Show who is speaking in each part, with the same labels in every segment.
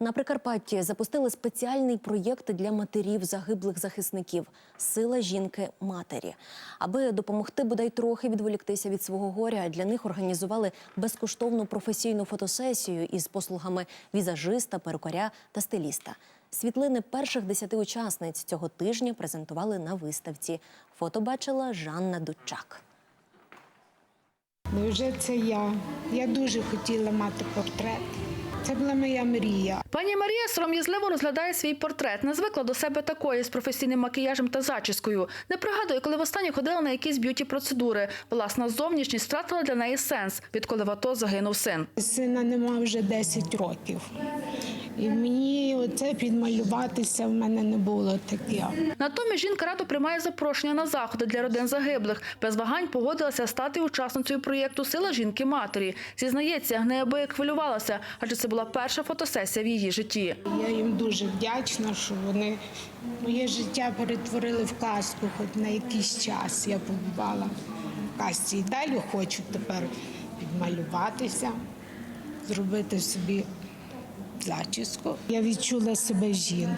Speaker 1: На Прикарпатті запустили спеціальний проєкт для матерів загиблих захисників Сила жінки матері. Аби допомогти бодай трохи відволіктися від свого горя, для них організували безкоштовну професійну фотосесію із послугами візажиста, перукаря та стиліста. Світлини перших десяти учасниць цього тижня презентували на виставці. Фото бачила Жанна Дудчак.
Speaker 2: Невже це я? Я дуже хотіла мати портрет. Це була моя мрія.
Speaker 3: Пані Марія сором'язливо розглядає свій портрет. Не звикла до себе такої з професійним макіяжем та зачіскою. Не пригадує, коли востаннє ходила на якісь б'юті процедури. Власна зовнішність втратила для неї сенс, відколи в АТО загинув син.
Speaker 2: Сина нема вже 10 років. І мені оце підмалюватися в мене не було таке.
Speaker 3: Натомість жінка радо приймає запрошення на заходи для родин загиблих. Без вагань погодилася стати учасницею проєкту Сила жінки матері. Зізнається, неабияк хвилювалася, адже це була перша фотосесія в її житті.
Speaker 2: Я їм дуже вдячна, що вони моє життя перетворили в казку, хоч на якийсь час я побувала в казці. І далі хочу тепер підмалюватися, зробити собі зачіску. Я відчула себе жінкою,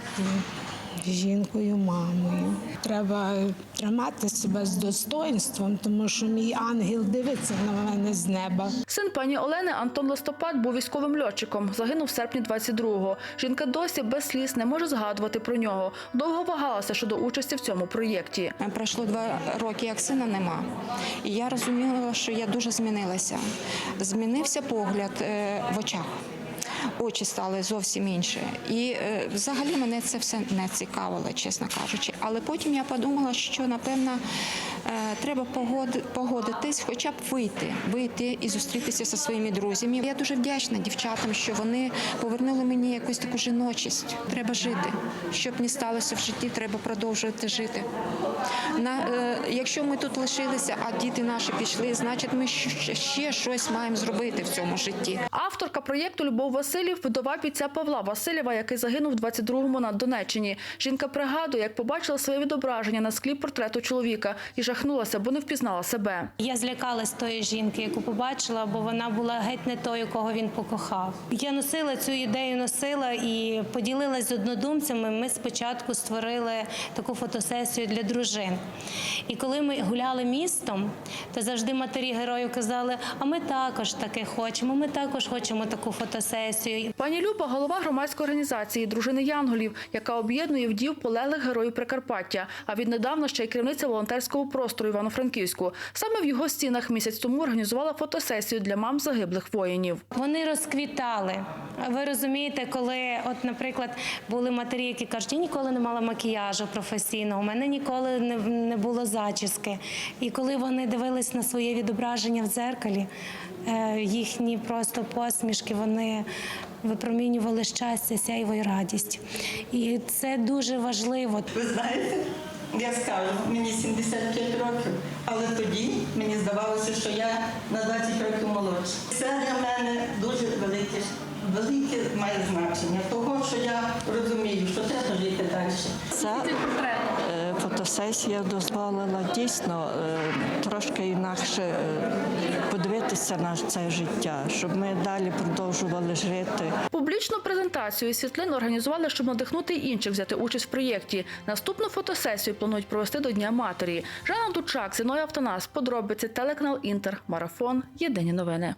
Speaker 2: жінкою, мамою. Треба тримати себе з достоинством, тому що мій ангел дивиться на мене з неба.
Speaker 3: Син пані Олени Антон Листопад був військовим льотчиком. Загинув в серпні 22-го. Жінка досі без сліз не може згадувати про нього. Довго вагалася щодо участі в цьому проєкті.
Speaker 4: Пройшло два роки, як сина нема. І я розуміла, що я дуже змінилася. Змінився погляд е, в очах. Очі стали зовсім інші. І е, взагалі мене це все не цікавило, чесно кажучи. Але потім я подумала, що напевно треба погодитись, хоча б вийти, вийти і зустрітися зі своїми друзями. Я дуже вдячна дівчатам, що вони повернули мені якусь таку жіночість. Треба жити. Щоб не сталося в житті, треба продовжувати жити. На, е, якщо ми тут лишилися, а діти наші пішли, значить ми ще, щось маємо зробити в цьому житті.
Speaker 3: Авторка проєкту Любов Васильів вдова бійця Павла Васильєва, який загинув 22-му на Донеччині. Жінка пригадує, як побачила своє відображення на склі портрету чоловіка і жахнулася, бо не впізнала себе.
Speaker 5: Я злякалась тої жінки, яку побачила, бо вона була геть не тою, кого він покохав. Я носила цю ідею, носила і поділилась з однодумцями. Ми спочатку створили таку фотосесію для дружин. І коли ми гуляли містом, то завжди матері героїв казали: а ми також таке хочемо, ми також хочемо таку фотосесію.
Speaker 3: Пані Люба голова громадської організації Дружини Янголів, яка об'єднує вдів полеглих героїв Прикарпаття, а віднедавна ще й керівниця волонтерського простору Івано-Франківську. Саме в його стінах місяць тому організувала фотосесію для мам загиблих воїнів.
Speaker 5: Вони розквітали. Ви розумієте, коли, от, наприклад, були матері, які кажуть, я ніколи не мала макіяжу професійного, у мене ніколи не, не було зачіски. І коли вони дивились на своє відображення в дзеркалі, е, їхні просто посмішки, вони випромінювали щастя, сяйво і радість. І це дуже важливо.
Speaker 6: Ви знаєте, я скажу, мені 75 років, але тоді мені здавалося, що я на 20 років молодша. Це для мене дуже велике, велике має значення, того, що я розумію, що треба жити далі.
Speaker 7: Ця е, фотосесія дозволила дійсно е, трошки інакше е, подивитися на це життя, щоб ми далі продовжували жити.
Speaker 3: Публічну презентацію світлин організували, щоб надихнути інших взяти участь в проєкті. Наступну фотосесію планують провести до Дня матері. Жанна Дучак, Зіною Автонас, подробиці, телеканал Інтер, Марафон. Єдині новини.